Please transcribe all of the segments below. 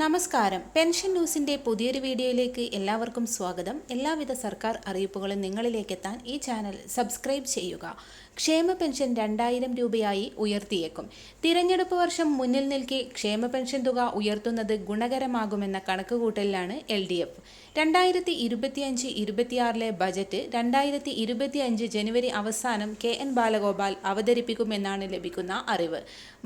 നമസ്കാരം. പെൻഷൻ ന്യൂസിന്റെ പുതിയൊരു വീഡിയോയിലേക്ക് എല്ലാവർക്കും സ്വാഗതം. എല്ലാവിധ സർക്കാർ അറിയിപ്പുകളും നിങ്ങളിലേക്ക് എത്താൻ ഈ ചാനൽ സബ്സ്ക്രൈബ് ചെയ്യുക. ക്ഷേമ പെൻഷൻ രണ്ടായിരം രൂപയായി ഉയർത്തിയേക്കും. തിരഞ്ഞെടുപ്പ് വർഷം മുന്നിൽ നിൽക്കി ക്ഷേമ പെൻഷൻ തുക ഉയർത്തുന്നത് ഗുണകരമാകുമെന്ന കണക്കുകൂട്ടലിലാണ് എൽ ഡി എഫ്. രണ്ടായിരത്തി ഇരുപത്തിയഞ്ച് ഇരുപത്തിയാറിലെ ബജറ്റ് രണ്ടായിരത്തി ഇരുപത്തിയഞ്ച് ജനുവരി അവസാനം കെ എൻ ബാലഗോപാൽ അവതരിപ്പിക്കുമെന്നാണ് ലഭിക്കുന്ന അറിവ്.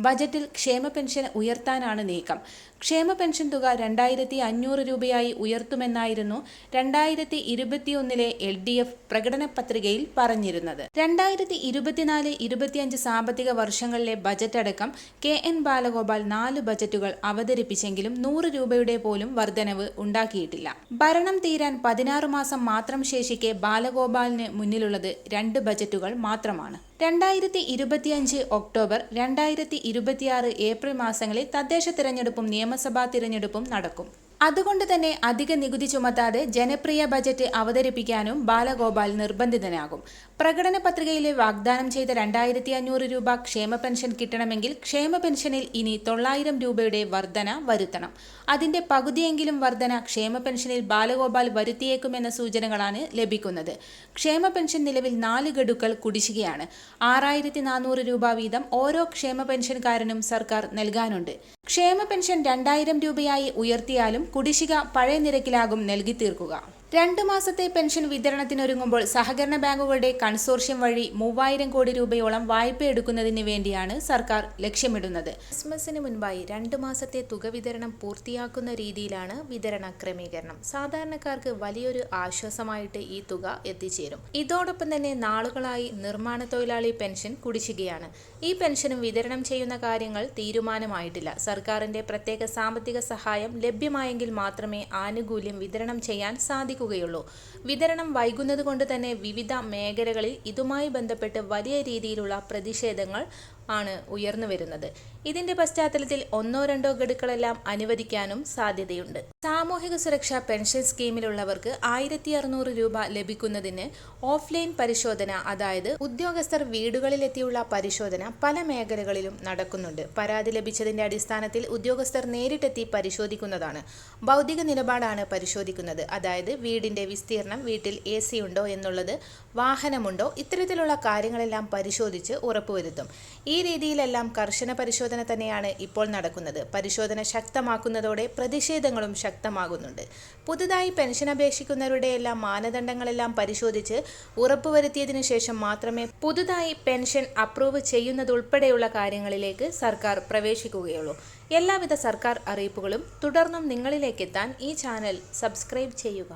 ബജറ്റിൽ ക്ഷേമ പെൻഷൻ ഉയർത്താനാണ് നീക്കം. ക്ഷേമ പെൻഷൻ തുക രണ്ടായിരത്തി അഞ്ഞൂറ് രൂപയായി ഉയർത്തുമെന്നായിരുന്നു രണ്ടായിരത്തി ഇരുപത്തിയൊന്നിലെ എൽ ഡി എഫ് പ്രകടന പത്രികയിൽ പറഞ്ഞിരുന്നത്. രണ്ടായിരത്തി ഇരുപത്തിനാല് ഇരുപത്തിയഞ്ച് സാമ്പത്തിക വർഷങ്ങളിലെ ബജറ്റ് അടക്കം കെ എൻ ബാലഗോപാൽ നാല് ബജറ്റുകൾ അവതരിപ്പിച്ചെങ്കിലും നൂറ് രൂപയുടെ പോലും വർധനവ് ഉണ്ടാക്കിയിട്ടില്ല. ഭരണം തീരാൻ പതിനാറ് മാസം മാത്രം ശേഷിക്കെ ബാലഗോപാലിന് മുന്നിലുള്ളത് രണ്ട് ബജറ്റുകൾ മാത്രമാണ്. രണ്ടായിരത്തി ഇരുപത്തിയഞ്ച് ഒക്ടോബർ രണ്ടായിരത്തി ഇരുപത്തിയാറ് ഏപ്രിൽ മാസങ്ങളിൽ തദ്ദേശ തിരഞ്ഞെടുപ്പും നിയമസഭാ തിരഞ്ഞെടുപ്പും നടക്കും. അതുകൊണ്ട് തന്നെ അധിക നികുതി ചുമത്താതെ ജനപ്രിയ ബജറ്റ് അവതരിപ്പിക്കാനും ബാലഗോപാൽ നിർബന്ധിതനാകും. പ്രകടന പത്രികയിലെ വാഗ്ദാനം ചെയ്ത രണ്ടായിരത്തി അഞ്ഞൂറ് രൂപ ക്ഷേമ പെൻഷൻ കിട്ടണമെങ്കിൽ ക്ഷേമ പെൻഷനിൽ ഇനി തൊള്ളായിരം രൂപയുടെ വർധന വരുത്തണം. അതിന്റെ പകുതിയെങ്കിലും വർധന ക്ഷേമ പെൻഷനിൽ ബാലഗോപാൽ വരുത്തിയേക്കുമെന്ന സൂചനകളാണ് ലഭിക്കുന്നത്. ക്ഷേമ പെൻഷൻ നിലവിൽ നാല് ഗഡുക്കൾ കുടിശ്ശികയാണ്. ആറായിരത്തി രൂപ വീതം ഓരോ ക്ഷേമ പെൻഷൻകാരനും സർക്കാർ നൽകാനുണ്ട്. ക്ഷേമ പെൻഷൻ രണ്ടായിരം രൂപയായി ഉയർത്തിയാലും കുടിശ്ശിക പഴയ നിരക്കിലാകും നൽകി തീർക്കുക രണ്ട് മാസത്തെ പെൻഷൻ വിതരണത്തിനൊരുങ്ങുമ്പോൾ സഹകരണ ബാങ്കുകളുടെ കൺസോർഷ്യം വഴി മൂവായിരം കോടി രൂപയോളം വായ്പ എടുക്കുന്നതിന് വേണ്ടിയാണ് സർക്കാർ ലക്ഷ്യമിടുന്നത്. ക്രിസ്മസിന് മുൻപായി രണ്ടു മാസത്തെ തുക വിതരണം പൂർത്തിയാക്കുന്ന രീതിയിലാണ് വിതരണ ക്രമീകരണം. സാധാരണക്കാർക്ക് വലിയൊരു ആശ്വാസമായിട്ട് ഈ തുക എത്തിച്ചേരും. ഇതോടൊപ്പം തന്നെ നാളുകളായി നിർമ്മാണ തൊഴിലാളി പെൻഷൻ കുടിശ്ശികയാണ്. ഈ പെൻഷനും വിതരണം ചെയ്യുന്ന കാര്യങ്ങൾ തീരുമാനമായിട്ടില്ല. സർക്കാരിന്റെ പ്രത്യേക സാമ്പത്തിക സഹായം ലഭ്യമായെങ്കിൽ മാത്രമേ ആനുകൂല്യം വിതരണം ചെയ്യാൻ സാധിക്കുകയുള്ളൂ വിതരണം വൈകുന്നതുകൊണ്ട് തന്നെ വിവിധ മേഖലകളിൽ ഇതുമായി ബന്ധപ്പെട്ട് വലിയ രീതിയിലുള്ള പ്രതിഷേധങ്ങൾ ആണ് ഉയർന്നു വരുന്നത്. ഇതിന്റെ പശ്ചാത്തലത്തിൽ ഒന്നോ രണ്ടോ ഗഡുക്കളെല്ലാം അനുവദിക്കാനും സാധ്യതയുണ്ട്. സാമൂഹിക സുരക്ഷാ പെൻഷൻ സ്കീമിലുള്ളവർക്ക് ആയിരത്തി അറുന്നൂറ് രൂപ ലഭിക്കുന്നതിന് ഓഫ്ലൈൻ പരിശോധന അതായത് ഉദ്യോഗസ്ഥർ വീടുകളിലെത്തിയുള്ള പരിശോധന പല മേഖലകളിലും നടക്കുന്നുണ്ട്. പരാതി ലഭിച്ചതിന്റെ അടിസ്ഥാനത്തിൽ ഉദ്യോഗസ്ഥർ നേരിട്ടെത്തി പരിശോധിക്കുന്നതാണ്. ഭൗതിക നിലപാടാണ് പരിശോധിക്കുന്നത്. അതായത് വീടിന്റെ വിസ്തീർണം വീട്ടിൽ എ സി ഉണ്ടോ എന്നുള്ളത് വാഹനമുണ്ടോ ഇത്തരത്തിലുള്ള കാര്യങ്ങളെല്ലാം പരിശോധിച്ച് ഉറപ്പുവരുത്തും. ഈ രീതിയിലെല്ലാം കർശന പരിശോധന തന്നെയാണ് ഇപ്പോൾ നടക്കുന്നത്. പരിശോധന ശക്തമാക്കുന്നതോടെ പ്രതിഷേധങ്ങളും ശക്തമാകുന്നുണ്ട്. പുതുതായി പെൻഷൻ അപേക്ഷിക്കുന്നവരുടെ എല്ലാം മാനദണ്ഡങ്ങളെല്ലാം പരിശോധിച്ച് ഉറപ്പുവരുത്തിയതിനു ശേഷം മാത്രമേ പുതുതായി പെൻഷൻ അപ്രൂവ് ചെയ്യുന്നതുൾപ്പെടെയുള്ള കാര്യങ്ങളിലേക്ക് സർക്കാർ പ്രവേശിക്കുകയുള്ളൂ. എല്ലാവിധ സർക്കാർ അറിയിപ്പുകളും തുടർന്നും നിങ്ങളിലേക്കെത്താൻ ഈ ചാനൽ സബ്സ്ക്രൈബ് ചെയ്യുക.